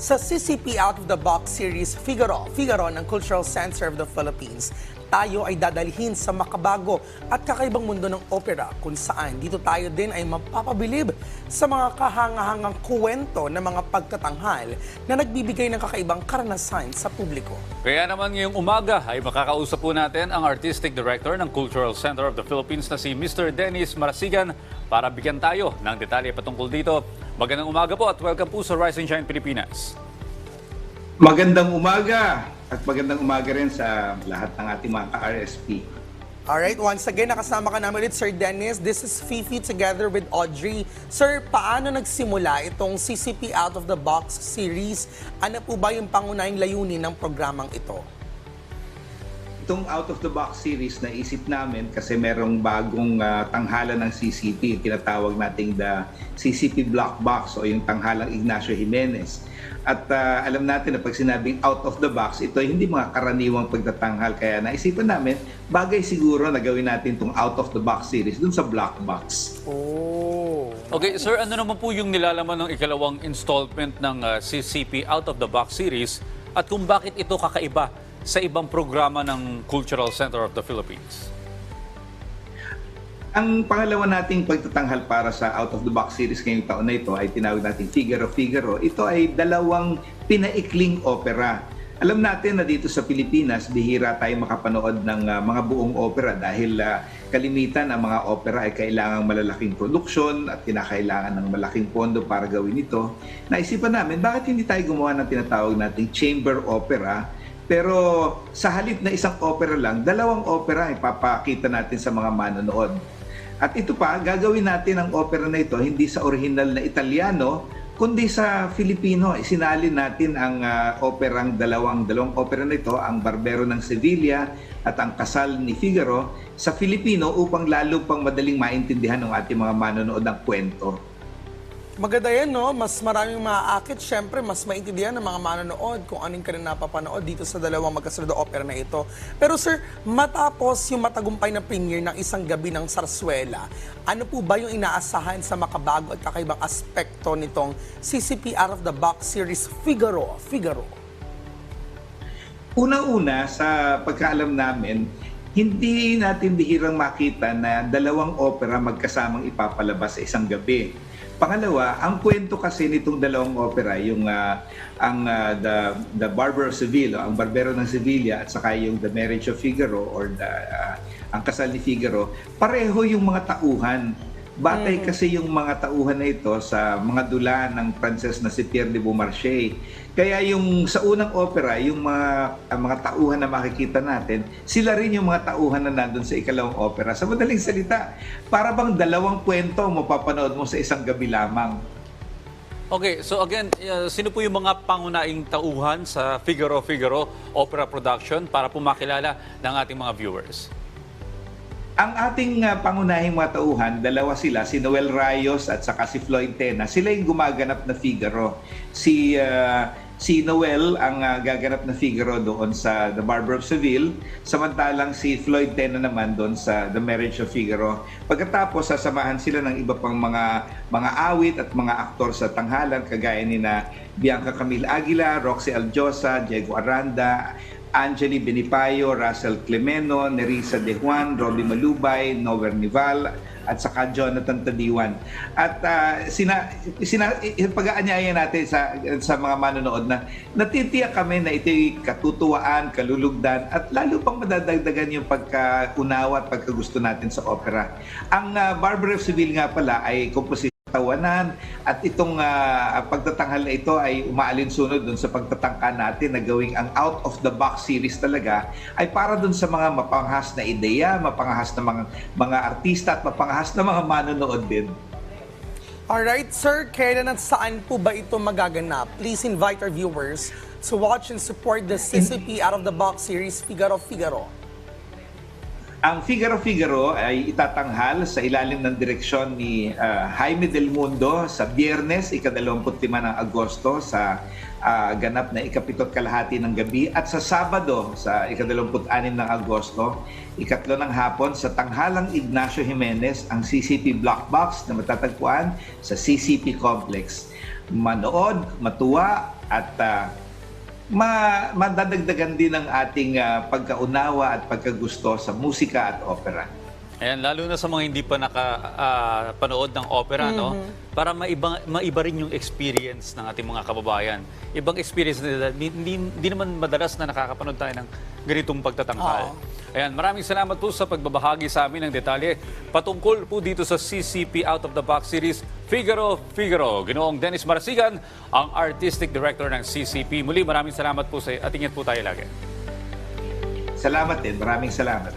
Sa CCP Out of the Box series Figaro, Figaro ng Cultural Center of the Philippines, tayo ay dadalhin sa makabago at kakaibang mundo ng opera kung saan dito tayo din ay mapapabilib sa mga kahangahangang kwento ng mga pagtatanghal na nagbibigay ng kakaibang karanasan sa publiko. Kaya naman ngayong umaga ay makakausap po natin ang Artistic Director ng Cultural Center of the Philippines na si Mr. Dennis Marasigan para bigyan tayo ng detalye patungkol dito. Magandang umaga po at welcome po sa Rise and Shine Pilipinas. Magandang umaga at magandang umaga rin sa lahat ng ating mga ka-RSP. Alright, once again, nakasama ka namin ulit, Sir Dennis. This is Fifi together with Audrey. Sir, paano nagsimula itong CCP Out of the Box series? Ano po ba yung pangunahing layunin ng programang ito? Itong Out of the Box series na isip namin kasi merong bagong ah, tanghalan ng CCP, tinatawag nating the CCP Black Box o yung tanghalang Ignacio Jimenez. At ah, alam natin na pag sinabing out of the box, ito ay hindi mga karaniwang pagtatanghal. Kaya naisipan namin, bagay siguro na gawin natin itong out of the box series dun sa Black Box. Oh. Okay, sir, ano naman po yung nilalaman ng ikalawang installment ng uh, CCP Out of the Box series at kung bakit ito kakaiba sa ibang programa ng Cultural Center of the Philippines? Ang pangalawa nating pagtatanghal para sa Out of the Box series ngayong taon na ito ay tinawag nating Figaro Figaro. Ito ay dalawang pinaikling opera. Alam natin na dito sa Pilipinas, bihira tayo makapanood ng ah, mga buong opera dahil ah, kalimitan ang mga opera ay kailangang malalaking produksyon at kinakailangan ng malaking pondo para gawin ito. Naisipan namin, bakit hindi tayo gumawa ng tinatawag nating chamber opera pero sa halip na isang opera lang, dalawang opera ipapakita natin sa mga manonood. At ito pa, gagawin natin ang opera na ito hindi sa original na Italiano, kundi sa Filipino. Isinalin natin ang ah, operang dalawang dalawang opera na ito, ang Barbero ng Sevilla at ang Kasal ni Figaro sa Filipino upang lalo pang madaling maintindihan ng ating mga manonood ng kwento. Maganda yan, no? Mas maraming maaakit. Siyempre, mas maintindihan ng mga manonood kung anong ka na napapanood dito sa dalawang magkasunod na opera na ito. Pero sir, matapos yung matagumpay na premiere ng isang gabi ng Sarsuela, ano po ba yung inaasahan sa makabago at kakaibang aspekto nitong CCP Out of the Box series Figaro? Figaro. Una-una, sa pagkaalam namin, hindi natin bihirang makita na dalawang opera magkasamang ipapalabas sa isang gabi. Pangalawa, ang kwento kasi nitong dalawang opera, yung ah, ang ah, the the Barber of Sevilla, ang Barbero ng Sevilla at saka yung The Marriage of Figaro or the ah, ang Kasal ni Figaro, pareho yung mga tauhan. Batay kasi yung mga tauhan na ito sa mga dula ng Pranses na si Pierre de Beaumarchais. Kaya yung sa unang opera, yung mga ang mga tauhan na makikita natin, sila rin yung mga tauhan na nandun sa ikalawang opera. Sa madaling salita, para bang dalawang kwento mo mapapanood mo sa isang gabi lamang. Okay, so again, uh, sino po yung mga pangunahing tauhan sa Figaro Figaro Opera Production para po makilala ng ating mga viewers? Ang ating uh, pangunahing mga tauhan, dalawa sila, si Noel Rayos at saka si Floyd Tena. Sila yung gumaganap na Figaro. Si uh, si Noel ang uh, gaganap na Figaro doon sa The Barber of Seville, samantalang si Floyd Tena naman doon sa The Marriage of Figaro. Pagkatapos sasamahan sila ng iba pang mga mga awit at mga aktor sa tanghalan kagaya ni na Bianca Camille Aguila, Roxy Aljosa, Diego Aranda, Angeli Benipayo, Russell Clemeno, Nerissa De Juan, Robbie Malubay, Nover Nival, at saka Jonathan Tadiwan. At ah, sina, sina, pag-aanyaya natin sa, sa mga manonood na natitiyak kami na ito'y katutuwaan, kalulugdan, at lalo pang madadagdagan yung pagkaunawa at pagkagusto natin sa opera. Ang uh, Barber of Seville nga pala ay komposisyon tawanan at itong ah, pagtatanghal na ito ay umaalinsunod dun sa pagtatangka natin na gawing ang out of the box series talaga ay para dun sa mga mapangahas na ideya, mapangahas na mga mga artista at mapangahas na mga manonood din. Alright, sir, kailan at saan po ba ito magaganap? Please invite our viewers to watch and support the CCP Out of the Box series Figaro Figaro. Ang Figaro Figaro ay itatanghal sa ilalim ng direksyon ni ah, Jaime Del Mundo sa Biyernes, ika-25 ng Agosto sa ah, ganap na ikapito't kalahati ng gabi at sa Sabado sa ika-26 ng Agosto, ikatlo ng hapon sa Tanghalang Ignacio Jimenez ang CCP Black Box na matatagpuan sa CCP Complex. manood, matuwa at ah, ma madadagdagan din ang ating ah, pagkaunawa at pagkagusto sa musika at opera. Ayan, lalo na sa mga hindi pa nakapanood ng opera, no? Para maiba, maiba rin yung experience ng ating mga kababayan. Ibang experience nila, hindi, hindi naman madalas na nakakapanood tayo ng ganitong pagtatangkal. Ayan, maraming salamat po sa pagbabahagi sa amin ng detalye patungkol po dito sa CCP Out of the Box series Figaro, Figaro. Ginoong Dennis Marasigan, ang Artistic Director ng CCP. Muli, maraming salamat po sa at ingat po tayo lagi. Salamat din. Maraming salamat.